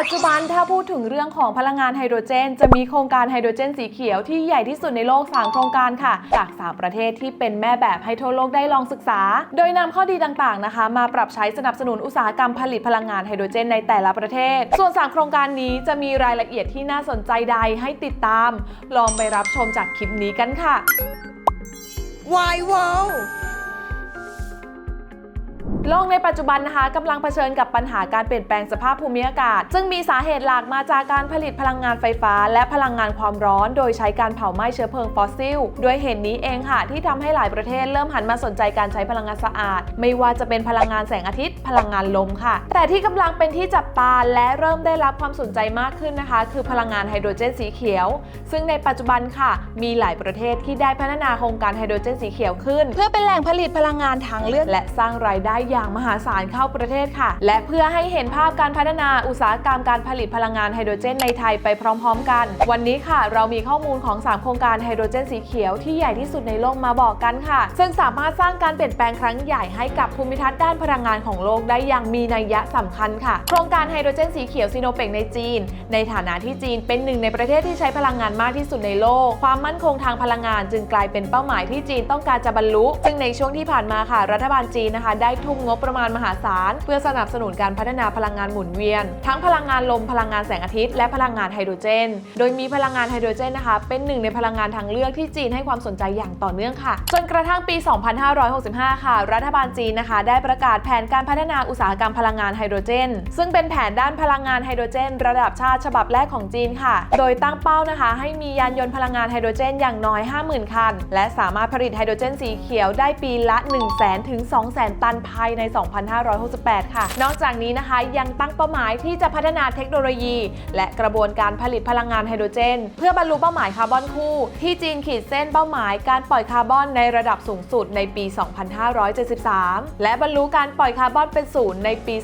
ปัจจุบันถ้าพูดถึงเรื่องของพลังงานไฮโดรเจน จะมีโครงการไฮโดรเจนสีเขียวที่ใหญ่ที่สุดในโลก 3 โครงการค่ะ จาก 3 ประเทศที่เป็นแม่แบบให้ทั่วโลกได้ลองศึกษา โดยนำข้อดีต่างๆนะคะ มาปรับใช้สนับสนุนอุตสาหกรรมผลิตพลังงานไฮโดรเจนในแต่ละประเทศ ส่วน 3 โครงการนี้จะมีรายละเอียดที่น่าสนใจใดให้ติดตาม ลองไปรับชมจากคลิปนี้กันค่ะ Why wow โลกในปัจจุบันนะคะกำลังเผชิญกับปัญหาการเปลี่ยนแปลงสภาพภูมิอากาศ ซึ่งมีสาเหตุหลักมาจากการผลิตพลังงานไฟฟ้า และพลังงานความร้อน โดยใช้การเผาไหม้เชื้อเพลิงฟอสซิลด้วยเหตุนี้เองค่ะที่ทำให้หลายประเทศเริ่มหันมาสนใจการใช้พลังงานสะอาด ไม่ว่าจะเป็นพลังงานแสงอาทิตย์ พลังงานลมค่ะ แต่ที่กำลังเป็นที่จับตาและเริ่มได้รับความสนใจมากขึ้นนะคะ คือพลังงานไฮโดรเจนสีเขียว ซึ่งในปัจจุบันค่ะ มีหลายประเทศที่ได้พัฒนาโครงการไฮโดรเจนสีเขียวขึ้น เพื่อเป็นแหล่งผลิตพลังงานทางเลือกและสร้างรายได้อย่างมหาศาลเข้าประเทศค่ะ และเพื่อให้เห็นภาพการพัฒนาอุตสาหกรรมการผลิตพลังงานไฮโดรเจนในไทยไปพร้อม ๆ กัน วันนี้ค่ะ เรามีข้อมูลของ 3 โครงการไฮโดรเจนสีเขียวที่ใหญ่ที่สุดในโลกมาบอกกันค่ะ ซึ่งสามารถสร้างการเปลี่ยนแปลงครั้งใหญ่ให้กับภูมิทัศน์ด้านพลังงานของโลกได้อย่างมีนัยยะสำคัญค่ะ โครงการไฮโดรเจนสีเขียวซีโนเปกในจีน ในฐานะที่จีนเป็นหนึ่งในประเทศที่ใช้พลังงานมากที่สุดในโลก ความมั่นคงทางพลังงานจึงกลายเป็นเป้าหมายที่จีนต้องการจะบรรลุ ซึ่งในช่วงที่ผ่านมาค่ะ รัฐบาลจีนนะคะ ได้ทุ่มงบประมาณมหาศาล เพื่อสนับสนุนการพัฒนาพลังงานหมุนเวียน ทั้งพลังงานลมพลังงานแสงอาทิตย์และพลังงานไฮโดรเจน โดยมีพลังงานไฮโดรเจนนะคะเป็นหนึ่งในพลังงานทางเลือกที่จีนให้ความสนใจอย่างต่อเนื่องค่ะ จนกระทั่งปี 2565 ค่ะ รัฐบาลจีนนะคะ ได้ประกาศแผนการพัฒนาอุตสาหกรรมพลังงานไฮโดรเจน ซึ่งเป็นแผนด้านพลังงานไฮโดรเจน ระดับชาติฉบับแรกของจีนค่ะ โดยตั้งเป้านะคะ ให้มียานยนต์พลังงานไฮโดรเจนอย่างน้อย 50,000 คัน และสามารถผลิตไฮโดรเจนสีเขียวได้ปีละ 1 0 0 0 0 0ถึง200,000 ตันภายใน 2568 ค่ะ นอกจากนี้นะคะยังตั้งเป้าหมายที่จะพัฒนาเทคโนโลยี และกระบวนการผลิตพลังงานไฮโดรเจน เพื่อบรรลุเป้าหมายคาร์บอนคู่ ที่จีนขีดเส้นเป้าหมายการปล่อยคาร์บอนในระดับสูงสุดในปี 2573 และบรรลุการปล่อยคาร์บอนเป็นศูนย์ในปี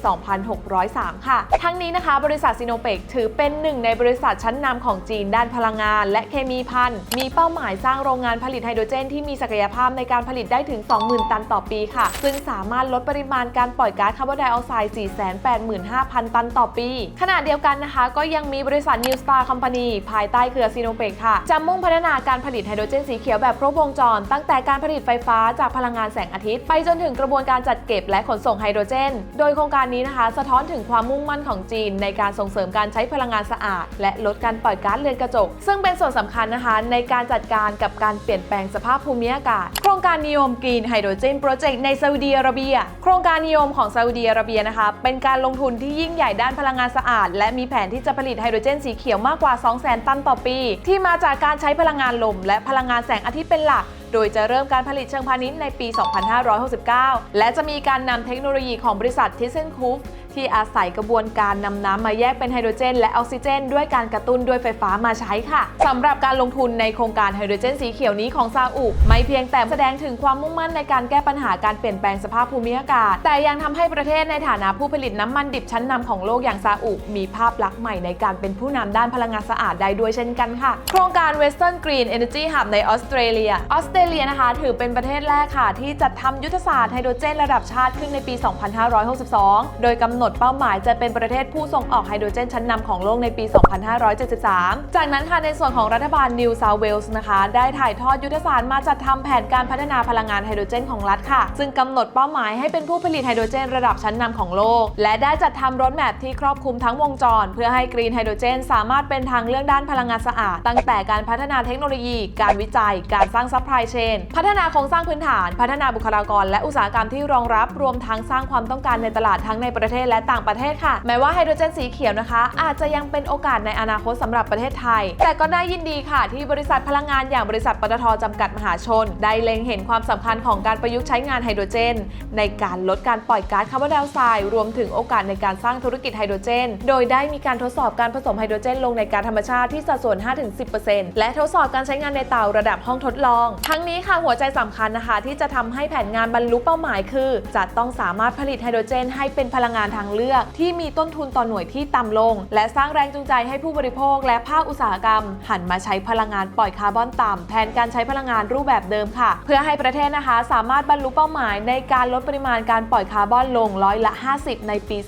2603 ค่ะ ทั้งนี้นะคะ บริษัทซิโนเปกถือเป็นหนึ่งในบริษัทชั้นนำของจีนด้านพลังงาน และเคมีพันมีเป้าหมายสร้างโรงงานผลิตไฮโดรเจน ที่มีศักยภาพในการผลิตได้ถึง 20,000 ตันต่อปีค่ะ ซึ่งสามารถลดปริมาณการปล่อยก๊าซคาร์บอนไดออกไซด์ 485,000 ตันต่อปี ขณะเดียวกันนะคะ ก็ยังมีบริษัท New Star Company ภายใต้เครือซีโนเปกค่ะ จะมุ่งพัฒนาการผลิตไฮโดรเจนสีเขียวแบบครบวงจร ตั้งแต่การผลิตไฟฟ้าจากพลังงานแสงอาทิตย์ ไปจนถึงกระบวนการจัดเก็บและขนส่งไฮโดรเจน โดยโครงการนี้นะคะ สะท้อนถึงความมุ่งมั่นของจีน ในการส่งเสริมการใช้พลังงานสะอาด และลดการปล่อยก๊าซเรือนกระจก ซึ่งเป็นส่วนสำคัญนะคะ ในการจัดการกับการเปลี่ยนแปลงสภาพภูมิอากาศ โครงการนิยมกรีนไฮโดรเจนโปรเจกต์ในซาอุดีอาระเบียโครงการนิยมของซาอุดีอาระเบียนะคะ เป็นการลงทุนที่ยิ่งใหญ่ด้านพลังงานสะอาด และมีแผนที่จะผลิตไฮโดรเจนสีเขียวมากกว่า 200,000 ตันต่อปี ที่มาจากการใช้พลังงานลม และพลังงานแสงอาทิตย์เป็นหลัก โดยจะเริ่มการผลิตเชิงพาณิชย์ในปี 2569 และจะมีการนำเทคโนโลยีของบริษัททิเซนคูฟ ที่อาศัยกระบวนการนำน้ำมาแยกเป็นไฮโดรเจน และออกซิเจน ด้วยการกระตุ้นด้วยไฟฟ้ามาใช้ค่ะสำหรับการลงทุนในโครงการไฮโดรเจนสีเขียวนี้ของซาอุไม่เพียงแต่แสดงถึงความมุ่งมั่นในการแก้ปัญหาการเปลี่ยนแปลงสภาพภูมิอากาศ แต่ยังทำให้ประเทศในฐานะผู้ผลิตน้ำมันดิบชั้นนำของโลกอย่างซาอุมีภาพลักษณ์ใหม่ในการเป็นผู้นำด้านพลังงานสะอาดได้ด้วยเช่นกันค่ะ โครงการ Western Green Energy Hub ในออสเตรเลีย ออสเตรเลียนะคะ ถือเป็นประเทศแรกค่ะ ที่จัดทำยุทธศาสตร์ไฮโดรเจน ระดับชาติขึ้นในปี 2562 โดยกำหนดดเป้าหมายจะเป็นประเทศผู้ส่งออกไฮโดรเจนชั้นนำของโลกในปี 2573 จากนั้นค่ะในส่วนของรัฐบาลนิวเซาเวลส์นะคะ ได้ถ่ายทอดยุทธศาสตร์มาจัดทำแผนการพัฒนาพลังงานไฮโดรเจนของรัฐค่ะ ซึ่งกำหนดเป้าหมายให้เป็นผู้ผลิตไฮโดรเจนระดับชั้นนำของโลก และได้จัดทำรถแมพที่ครอบคลุมทั้งวงจร เพื่อให้กรีนไฮโดรเจน สามารถเป็นทางเลือกด้านพลังงานสะอาด ตั้งแต่การพัฒนาเทคโนโลยี การวิจัย การสร้างซัพพลายเชน พัฒนาโครงสร้างพื้นฐาน พัฒนาบุคลากร และอุตสาหกรรมที่รองรับ รวมทั้งสร้างความต้องการในตลาดทั้งในประเทศและต่างประเทศค่ะ แม้ว่าไฮโดรเจนสีเขียวนะคะ อาจจะยังเป็นโอกาสในอนาคตสำหรับประเทศไทย แต่ก็ได้ยินดีค่ะ ที่บริษัทพลังงานอย่างบริษัทปตทจำกัดมหาชน ได้เล็งเห็นความสำคัญของการประยุกต์ใช้งานไฮโดรเจน ในการลดการปล่อยก๊าซคาร์บอนไดออกไซด์รวมถึงโอกาสในการสร้างธุรกิจไฮโดรเจน โดยได้มีการทดสอบการผสมไฮโดรเจน ลงในก๊าซธรรมชาติที่สัดส่วน 5-10%และทดสอบการใช้งานในเตาระดับห้องทดลอง ทั้งนี้ค่ะหัวใจสำคัญนะคะ ที่จะทำให้แผนงานบรรลุเป้าหมายคือ จะต้องสามารถผลิตไฮโดรเจน ให้เป็นพลังงานทางางเลือก ที่มีต้นทุนต่อหน่วยที่ต่ำลง และสร้างแรงจูงใจให้ผู้บริโภค และภาคอุตสาหกรรม หันมาใช้พลังงานปล่อยคาร์บอนต่ำแทนการใช้พลังงานรูปแบบเดิมค่ะ เพื่อให้ประเทศนะคะสามารถบรรลุเป้าหมาย ในการลดปริมาณการปล่อยคาร์บอนลงร้อยละ 50 ในปี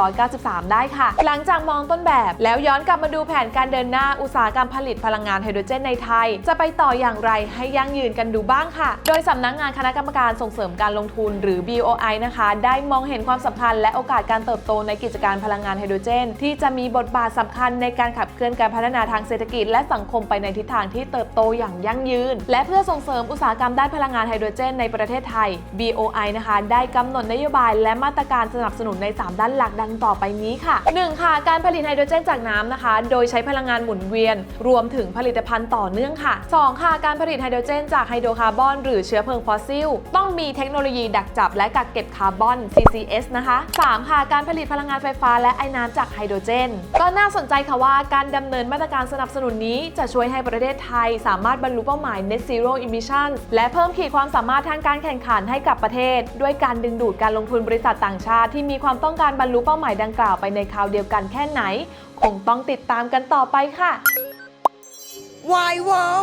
2593 ได้ค่ะ หลังจากมองต้นแบบแล้วย้อนกลับมาดูแผนการเดินหน้าอุตสาหกรรมผลิตพลังงานไฮโดรเจนในไทย จะไปต่ออย่างไรให้ยั่งยืนกันดูบ้างค่ะ โดยสำนักงานคณะกรรมการส่งเสริมการลงทุนหรือ BOI นะคะ ได้มองเห็นความสำคัญและโอกาสการเติบโตในกิจการพลังงานไฮโดรเจน ที่จะมีบทบาทสำคัญในการขับเคลื่อนการพัฒนาทางเศรษฐกิจ และสังคมไปในทิศทางที่เติบโตอย่างยั่งยืน และเพื่อส่งเสริมอุตสาหกรรมด้านพลังงานไฮโดรเจนในประเทศไทย BOI นะคะได้กำหนดนโยบายและมาตรการสนับสนุนใน 3 ด้านหลักดังต่อไปนี้ค่ะ 1. ค่ะ การผลิตไฮโดรเจนจากน้ำนะคะ โดยใช้พลังงานหมุนเวียน รวมถึงผลิตภัณฑ์ต่อเนื่องค่ะ 2. ค่ะ การผลิตไฮโดรเจนจากไฮโดรคาร์บอนหรือเชื้อเพลิงฟอสซิล ต้องมีเทคโนโลยีดักจับและกักเก็บคาร์บอน CCS นะคะ 3. ค่ะการผลิตพลังงานไฟฟ้าและไอ้น้ำจากไฮโดรเจน ก็น่าสนใจค่ะว่าการดำเนินมาตรการสนับสนุนนี้จะช่วยให้ประเทศไทย สามารถบรรลุเป้าหมาย Net Zero Emission และเพิ่มขีดความสามารถทางการแข่งขันให้กับประเทศ ด้วยการดึงดูดการลงทุนบริษัทต่างชาติ ที่มีความต้องการบรรลุเป้าหมายดังกล่าวไปในคราวเดียวกันแค่ไหน คงต้องติดตามกันต่อไปค่ะ Why wow